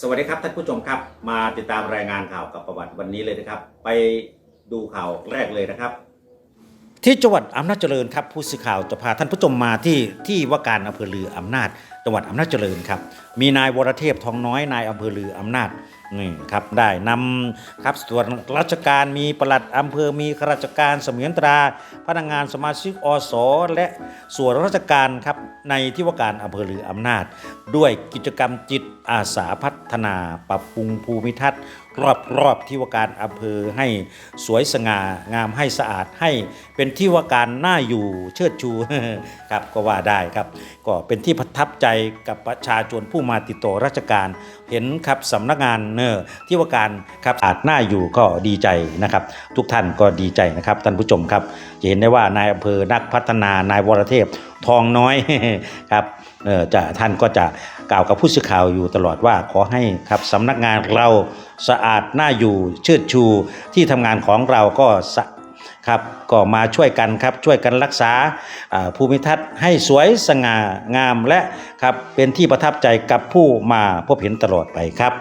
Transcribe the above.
สวัสดีครับท่านผู้ชมครับ มาติดตามรายงานข่าวกับประวัติวันนี้เลยนะครับ ไปดูข่าวแรกเลยนะครับ ที่จังหวัดอำนาจเจริญครับผู้สื่อข่าวจะพาท่านผู้ชมมาที่ที่ว่าการอำเภอลืออำนาจ จังหวัดอำนาจเจริญครับ มีนายวรเทพทองน้อยนายอำเภอลืออำนาจนี่ครับได้นำครับส่วนราชการมีปลัดอำเภอมีข้าราชการเสมียนตราพนักงานสมาชิกอสและส่วนราชการครับในที่ว่าการอำเภอลืออำนาจ ด้วยกิจกรรมจิตอาสาพัฒนาปรับปรุงภูมิทัศน์รอบรอบที่ว่าการอำเภอให้สวยสง่างามให้สะอาดให้เป็นที่ว่าการน่าอยู่เชิดชูครับก็ว่าได้ครับ ก็เป็นที่ประทับใจกับประชาชนผู้มาติดต่อราชการ เห็นครับสำนักงานเนอที่ว่าการครับอาจน่าอยู่ก็ดีใจนะครับ ทุกท่านก็ดีใจนะครับท่านผู้ชมครับจะเห็นได้ว่านายอำเภอนักพัฒนานายวรเทพทองน้อยครับเออจะท่านก็จะกล่าวกับผู้สื่อข่าวอยู่ตลอดว่าขอให้ครับสำนักงานเราสะอาดน่าอยู่เชิดชูที่ทำงานของเราก็สะ ครับก็มาช่วยกันครับช่วยกันรักษาภูมิทัศน์ให้สวยสง่างามและครับเป็นที่ประทับใจกับผู้มาพบเห็นตลอดไปครับ